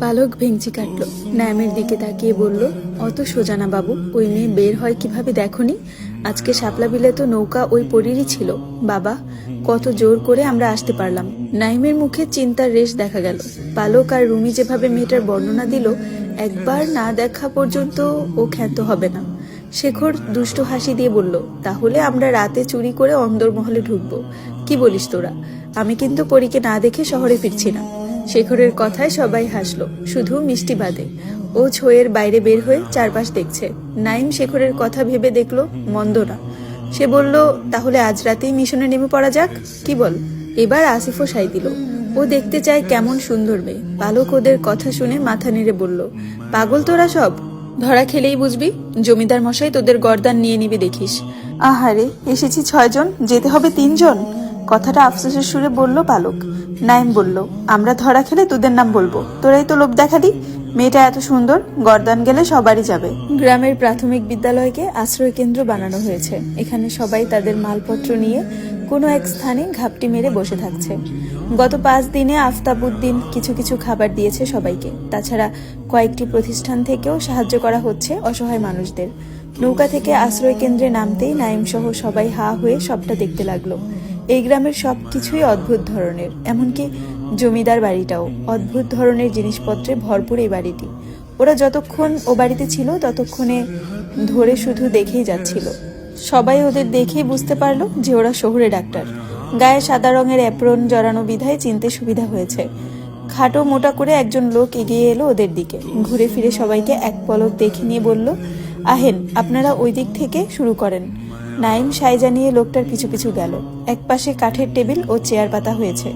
পালক ভেঙচি কাটল। ন্যামের দিকে তাকিয়ে বলল, অত সোজানা বাবু, ওই মেয়ে বের হয় কীভাবে দেখনি? আজকে শাপলা বিলে তো নৌকা ওই পরিরই ছিল। বাবা, কত জোর করে আমরা আসতে পারলাম। নাইমের মুখে চিন্তার রেশ দেখা গেল। পালক আর রুমি যেভাবে মেয়েটার বর্ণনা দিল, একবার না দেখা পর্যন্ত ও খ্যাত হবে না। শেখর দুষ্ট হাসি দিয়ে বলল, তাহলে আমরা রাতে চুরি করে অন্দরমহলে ঢুকবো। কি বলিস তোরা? আমি কিন্তু পরীকে না দেখে শহরে ফিরছি না। শেখরের কথায় সবাই হাসলো, শুধু মিষ্টি বাদে। ও ছয়ের বাইরে বের হয়ে চারপাশ দেখছে। নাইম শেখরের কথা ভেবে দেখল, মন্দ না। সে বলল, তাহলে আজ রাতেই মিশনে নেমে পড়া যাক? কি বল? এবার আসিফও সাই দিল। ও দেখতে চায় কেমন সুন্দর মেয়ে। বালক ওদের কথা শুনে মাথা নেড়ে বলল, পাগল তোরা সব? ধরা খেলেই বুঝবি? জমিদার মশাই তোদের গর্দান নিয়ে নিবি দেখিস। আহারে, এসেছি ছয়জন, যেতে হবে তিনজন? কথাটা আফসোসের সুরে বলল বালক। নাইম বলল, আমরা ধরা খেলে তোদের নাম বলব। তোরাই তো লোভ দেখালি মেয়েটা এত সুন্দর, গর্দান গেলে সবারই যাবে। গ্রামের প্রাথমিক বিদ্যালয়কে আশ্রয় কেন্দ্র বানানো হয়েছে। এখানে সবাই তাদের মালপত্র নিয়ে কোনো এক স্থানে ঘাপটি মেরে বসে থাকছে। গত পাঁচ দিনে আফতাবুদ্দিন কিছু কিছু খাবার দিয়েছে সবাইকে। তাছাড়া কয়েকটি প্রতিষ্ঠান থেকেও সাহায্য করা হচ্ছে অসহায় মানুষদের। নৌকা থেকে আশ্রয় কেন্দ্রে নামতেই নাইম সহ সবাই হা হয়ে সবটা দেখতে লাগল। এই গ্রামের সব কিছুই অদ্ভুত ধরনের, এমনকি জমিদার বাড়িটাও অদ্ভুত ধরনের জিনিসপত্রে ভরপুর এই বাড়িটি। ওরা যতক্ষণ ও বাড়িতে ছিল, ততক্ষণে ধরে শুধু দেখেই যাচ্ছিল। সবাই ওদের দেখেই বুঝতে পারল যে ওরা শহুরে ডাক্তার। গায়ে সাদা রঙের অ্যাপ্রন জড়ানো বিধায় চিনতে সুবিধা হয়েছে। খাটো মোটা করে একজন লোক এগিয়ে এলো ওদের দিকে। ঘুরে ফিরে সবাইকে এক পলক দেখে নিয়ে বলল, আহেন, আপনারা ওই দিক থেকে শুরু করেন। নাইম সাই জানিয়ে লোকটার পিছু পিছু গেল। একপাশে কাঠের টেবিল ও চেয়ার পাতা হয়েছে।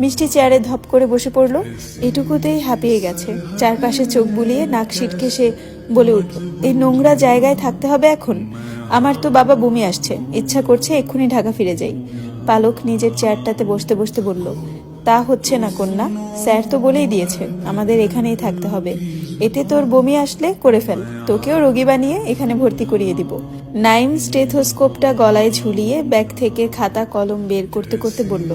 মিষ্টি চেয়ারে ধপ করে বসে পড়ল। এটুকুতেই হাঁপিয়ে গেছে। চারপাশে চোখ বুলিয়ে নাক সিটকে সে বলে উঠল, এই নোংরা জায়গায় থাকতে হবে এখন। আমার তো বাবা বমি আসছে। ইচ্ছা করছে এক্ষুনি ঢাকা ফিরে যাই। পালক নিজের চেয়ারটাতে বসতে বসতে বলল তা হচ্ছে না, কন্যা। স্যার তো বলেই দিয়েছে আমাদের এখানেই থাকতে হবে। এতে তোর বমি আসলে করে ফেল। তোকেও রোগী বানিয়ে এখানে ভর্তি করিয়ে দিব। নাইম স্টেথোস্কোপটা গলায় ঝুলিয়ে ব্যাগ থেকে খাতা, কলম বের করতে করতে বলল,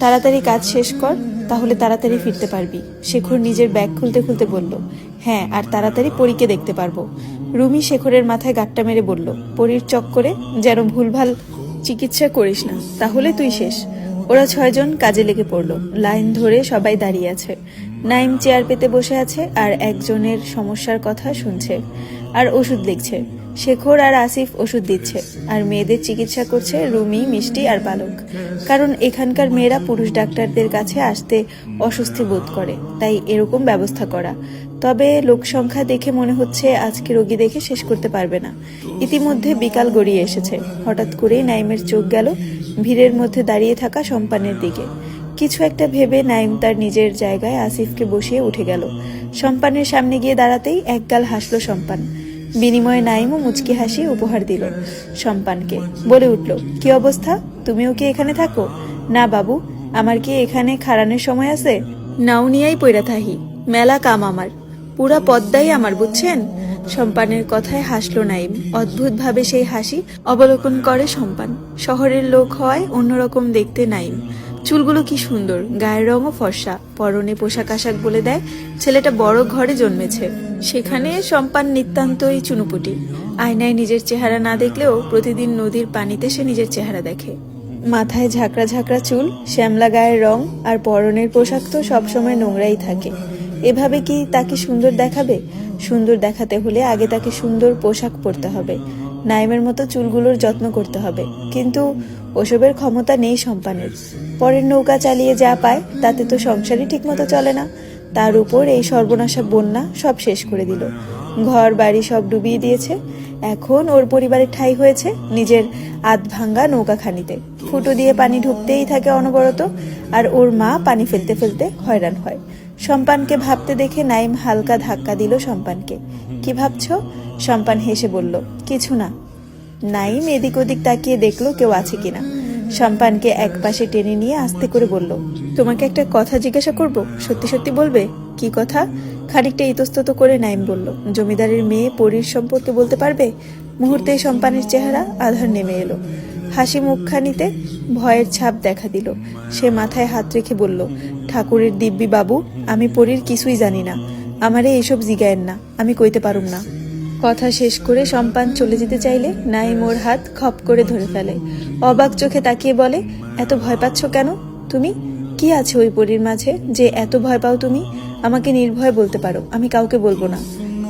তাড়াতাড়ি কাজ শেষ কর, তাহলে তাড়াতাড়ি ফিরতে পারবি। শেখর নিজের ব্যাগ খুলতে খুলতে বলল হ্যাঁ আর তাড়াতাড়ি পরীকে দেখতে পারব। রুমি শেখরের মাথায় গাট্টা মেরে বলল, পরীর চক্করে যেন ভুলভাল চিকিৎসা করিস না, তাহলে তুই শেষ। ওরা ছয়জন কাজে লেগে পড়ল। লাইন ধরে সবাই দাঁড়িয়ে আছে। নাইম চেয়ার পেতে বসে আছে আর একজনের সমস্যার কথা শুনছে আর ওষুধ লিখছে। শেখর আর আসিফ ওষুধ দিচ্ছে আর মেয়েদের চিকিৎসা করছে রুমি, মিষ্টি আর বালক। কারণ এখানকার মেয়েরা পুরুষ ডাক্তারদের কাছে আসতে অস্বস্তি বোধ করে, তাই এরকম ব্যবস্থা করা। তবে লোক সংখ্যা দেখে মনে হচ্ছে আজকে রোগী দেখে শেষ করতে পারবে না। ইতিমধ্যে বিকাল গড়িয়ে এসেছে। হঠাৎ করেই নাইমের চোখ গেল ভিড়ের মধ্যে দাঁড়িয়ে থাকা সম্পানের দিকে। কিছু একটা ভেবে নাইম তার নিজের জায়গায় আসিফকে বসিয়ে উঠে গেল। সম্পানের সামনে গিয়ে দাঁড়াতেই একগাল হাসলো সম্পান বিনিময়ে নাইমও মুচকি হাসি উপহার দিল সম্পানকে বলে উঠল, কি অবস্থা? তুমিও কি এখানে থাকো? না বাবু, আমার কি এখানে খাড়ানোর সময় আছে? নাউনিয়াই পইরা থাহি। মেলা কাম আমার। পুরা পদ্মাই আমার, বুঝছেন? সম্পানের কথায় হাসলো নাইম। অদ্ভুতভাবে সেই হাসি অবলোকন করে সম্পান। শহরের লোক হয় অন্যরকম দেখতে নাইম। চুলগুলো কি সুন্দর, গায়ের রঙও ফর্সা। পরনে পোশাক আশাক বলে দেয়, ছেলেটা বড় ঘরে জন্মেছে। সেখানে সম্পান নিতান্তই চুনুপুটি। আয়নায় নিজের চেহারা না দেখলেও প্রতিদিন নদীর পানিতে সে নিজের চেহারা দেখে। মাথায় ঝাঁকড়া ঝাঁকড়া চুল, শ্যামলা গায়ের রং আর পরনের পোশাক তো সবসময় নোংরাই থাকে। এভাবে কি তাকে সুন্দর দেখাবে? সুন্দর দেখাতে হলে আগে তাকে সুন্দর পোশাক পরতে হবে। নাইমের মতো চুলগুলোর যত্ন করতে হবে। কিন্তু ওসবের ক্ষমতা নেই সম্পানের পরের নৌকা চালিয়ে যা পায়, তাতে তো সংসারই ঠিকমতো চলে না। তার উপর এই সর্বনাশা বন্যা সব শেষ করে দিল। ঘর, বাড়ি সব ডুবিয়ে দিয়েছে। এখন ওর পরিবারের ঠাই হয়েছে নিজের আধ ভাঙ্গা নৌকাখানিতে। ফুটো দিয়ে পানি ঢুকতেই থাকে অনবরত, আর ওর মা পানি ফেলতে ফেলতে হয়রান হয়। সম্পানকে ভাবতে দেখে নাইম হালকা ধাক্কা দিল সম্পানকে কি ভাবছ? সম্পান হেসে বলল, কিছু না। নাইম এদিক ওদিক তাকিয়ে দেখল কেউ আছে কিনা। সম্পানকে এক পাশে টেনে নিয়ে আস্তে করে বলল, তোমাকে একটা কথা জিজ্ঞাসা করব? সত্যি সত্যি বলবে? কি কথা? খানিকটা ইতস্তত করে নাইম বলল, জমিদারের মেয়ে পরীর সম্পর্কে বলতে পারবে? মুহূর্তে সম্পানের চেহারা আধার নেমে এলো। হাসি মুখখানিতে ভয়ের ছাপ দেখা দিল। সে মাথায় হাত রেখে বলল, ঠাকুরের দিব্যি বাবু, আমি পরীর কিছুই জানি না। আমারে এসব জিগায়েন না, আমি কইতে পারুম না। কথা শেষ করে সম্পান চলে যেতে চাইলে নাই মোর হাত খপ করে ধরে ফেলে। অবাক চোখে তাকিয়ে বলে, এত ভয় পাচ্ছ কেন? তুমি? কি আছে ওই পরীর মাঝে? যে এত ভয় পাও তুমি? আমাকে নির্ভয় বলতে পারো, আমি কাউকে বলব না।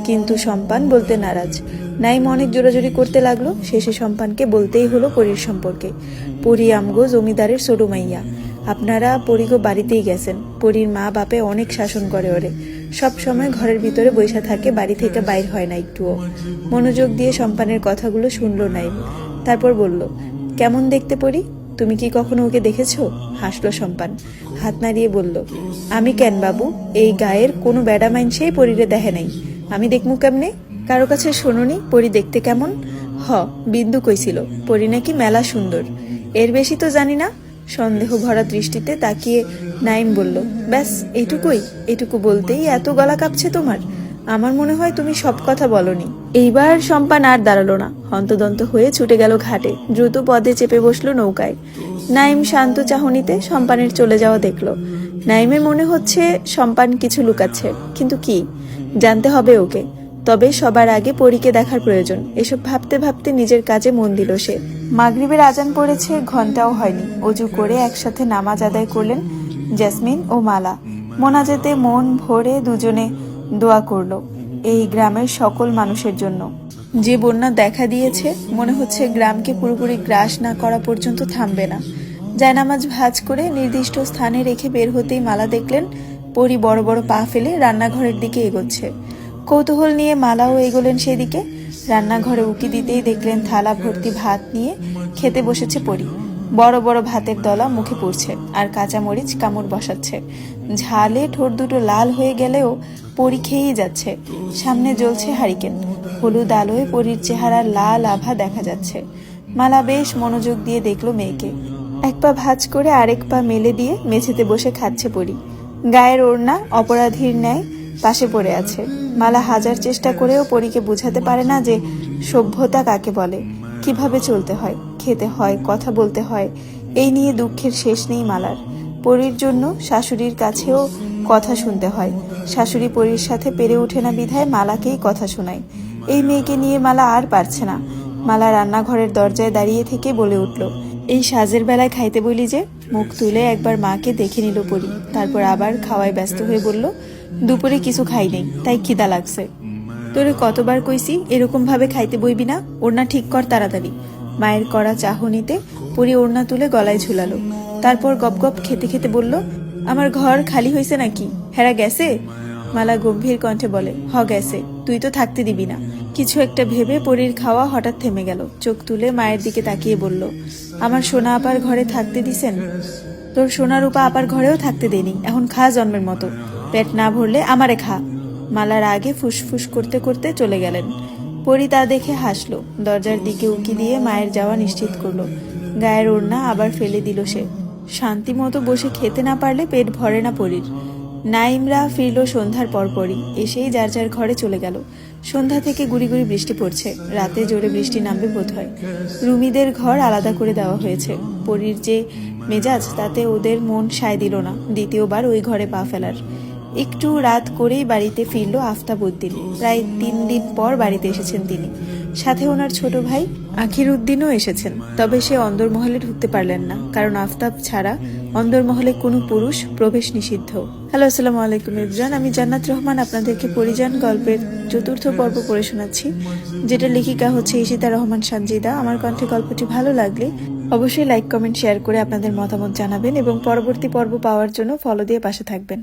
কিন্তু সম্পান বলতে নারাজ। নাইম অনেক জোরাজোরি করতে লাগল, শেষে সম্পানকে বলতেই হলো পরীর সম্পর্কে। পরী আমগো জমিদারের ছোট মাইয়া। আপনারা পরিগো বাড়িতেই গেছেন। পরীর মা বাপে অনেক শাসন করে ওরে। সব সময় ঘরের ভিতরে বৈশা থাকে, বাড়ি থেকে বাইর হয় না একটুও। মনোযোগ দিয়ে সম্পানের কথাগুলো শুনলো নাইম। তারপর বলল, কেমন দেখতে পড়ি তুমি কি কখনো ওকে দেখেছ? হাসলো সম্পান। হাত নাড়িয়ে বলল, আমি কেন বাবু? এই গায়ের কোনো বেড়া মাইনসেই পরীরে দেখে নাই। আমি দেখমু কেমনে? কারও কাছে শোনোনি, পরি দেখতে কেমন? হ, বিন্দু কইছিল, পরি নাকি মেলা সুন্দর। এর বেশি তো জানি না। সন্দেহ ভরা দৃষ্টিতে তাকিয়ে নাইম বলল, ব্যাস, এইটুকুই। এটুকু বলতেই এত গলা কাঁপছে তোমার। আমার মনে হয় তুমি সব কথা বলনি। এইবার সম্পান আর দাঁড়াল না। হন্তদন্ত হয়ে ছুটে গেল ঘাটে। দ্রুত পদে চেপে বসল নৌকায়। নাইম শান্ত চাহনিতে সম্পানের চলে যাওয়া দেখল। নাইমের মনে হচ্ছে সম্পান কিছু লুকাচ্ছে। কিন্তু কি? জানতে হবে ওকে। তবে সবার আগে পরীকে দেখার প্রয়োজন। এসব ভাবতে ভাবতে নিজের কাজে মন দিল সে। মাগরিবের আজান পড়েছে ঘন্টাও হয়নি। অজু করে একসাথে নামাজ আদায় করলেন জেসমিন ও মালা। মোনাজেতে মন ভরে দুজনে দোয়া করল, এই গ্রামের সকল মানুষের জন্য। যে বন্যা দেখা দিয়েছে, মনে হচ্ছে গ্রামকে পুরোপুরি গ্রাস না করা পর্যন্ত থামবে না। জায়নামাজ ভাজ করে নির্দিষ্ট স্থানে রেখে বের হতেই মালা দেখলেন পরি বড় বড় পা ফেলে রান্নাঘরের দিকে এগোচ্ছে। কৌতূহল নিয়ে মালাও এগোলেন সেদিকে। রান্নাঘরে উকি দিতেই দেখলেন থালা ভর্তি ভাত নিয়ে খেতে বসেছে পরি। বড় বড় ভাতের দলা মুখে পড়ছে আর কাঁচা মরিচ কামড় বসাচ্ছে। ঝালে ঠোঁট দুটো লাল হয়ে গেলেও পরি খেয়েই যাচ্ছে। সামনে জ্বলছে হারিকেন। হলুদ আলোয় পরির চেহারার লাল আভা দেখা যাচ্ছে। মালা বেশ মনোযোগ দিয়ে দেখল মেয়েকে। এক পা ভাজ করে আরেক পা মেলে দিয়ে মেঝেতে বসে খাচ্ছে পরি। গায়ের ওড়না অপরাধীর ন্যায় পাশে পড়ে আছে। মালা হাজার চেষ্টা করেও পরীকে বোঝাতে পারে না যে সভ্যতা কাকে বলে, কীভাবে চলতে হয়, খেতে হয়, কথা বলতে হয়, এই নিয়ে দুঃখের শেষ নেই মালার। পরীর জন্য শাশুড়ির কাছেও কথা শুনতে হয়। শাশুড়ি পরীর সাথে পেরে ওঠে না বিধায় মালাকেই কথা শোনায়। এই মেয়েকে নিয়ে মালা আর পারছে না। মালা রান্নাঘরের দরজায় দাঁড়িয়ে থেকে বলে উঠল, এই সাজের বেলায় খাইতে বলি যে মুখ তুলে একবার মাকে দেখে নিল পরি। তারপর আবার খাওয়ায় ব্যস্ত হয়ে বলল, দুপুরে কিছু খাই নেই, তাই খিদা লাগছে। তোরে কতবার কইছি, এরকম ভাবে খাইতে বইবি না, ওড়না ঠিক কর তাড়াতাড়ি। মায়ের করা চাহনিতে পরি ওড়না তুলে গলায় ঝুলালো। তারপর গপ গপ খেতে খেতে বলল, আমার ঘর খালি হয়েছে নাকি? হেরা গেছে? মালা গম্ভীর কণ্ঠে বলে, হ, গেছে। তুই তো থাকতে দিবি না। কিছু একটা ভেবে পরীর খাওয়া হঠাৎ থেমে গেল। চোখ তুলে মায়ের দিকে তাকিয়ে বলল আমার সোনা আপার ঘরে থাকতে দিছেন? তোর সোনা রূপা আপার ঘরেও থাকতে দেনি এখন খা জন্মের মতো। পেট না ভরলে আমারে খা। মালার আগে ফুসফুস করতে করতে চলে গেলেন। পরি তা দেখে হাসলো, দরজার দিকে উকি দিয়ে মায়ের যাওয়া নিশ্চিত করল। গায়ের ওড়না আবার ফেলে দিল সে। শান্তি মতো বসে খেতে না পারলে পেট ভরে না পরির। নাইমরা ফিরল সন্ধ্যার পরপরই, এসেই যার যার ঘরে চলে গেল। সন্ধ্যা থেকে গুড়ি গুড়ি বৃষ্টি পড়ছে, রাতে জোরে বৃষ্টি নামবে বোধ হয়। রুমিদের ঘর আলাদা করে দেওয়া হয়েছে। পরীর যে মেজাজ, তাতে ওদের মন সায় দিল না, দ্বিতীয়বার ওই ঘরে পা ফেলার। একটু রাত করেই বাড়িতে ফিরল আফতাবউদ্দিন। প্রায় তিন দিন পর বাড়িতে এসেছেন তিনি। সাথে ওনার ছোট ভাই আখির উদ্দিনও এসেছেন, তবে সে অন্দরমহলে ঢুকতে পারলেন না, কারণ আফতাব ছাড়া অন্দরমহলে কোনো পুরুষ প্রবেশ নিষিদ্ধ। হ্যালো, আসসালামু আলাইকুম ইবরান আমি জান্নাত রহমান আপনাদেরকে পরিযান গল্পের চতুর্থ পর্ব পড়ে শোনাচ্ছি, যেটা লেখিকা হচ্ছে ইশিতা রহমান সানজিদা। আমার কণ্ঠে গল্পটি ভালো লাগলে অবশ্যই লাইক, কমেন্ট, শেয়ার করে আপনাদের মতামত জানাবেন এবং পরবর্তী পর্ব পাওয়ার জন্য ফলো দিয়ে পাশে থাকবেন।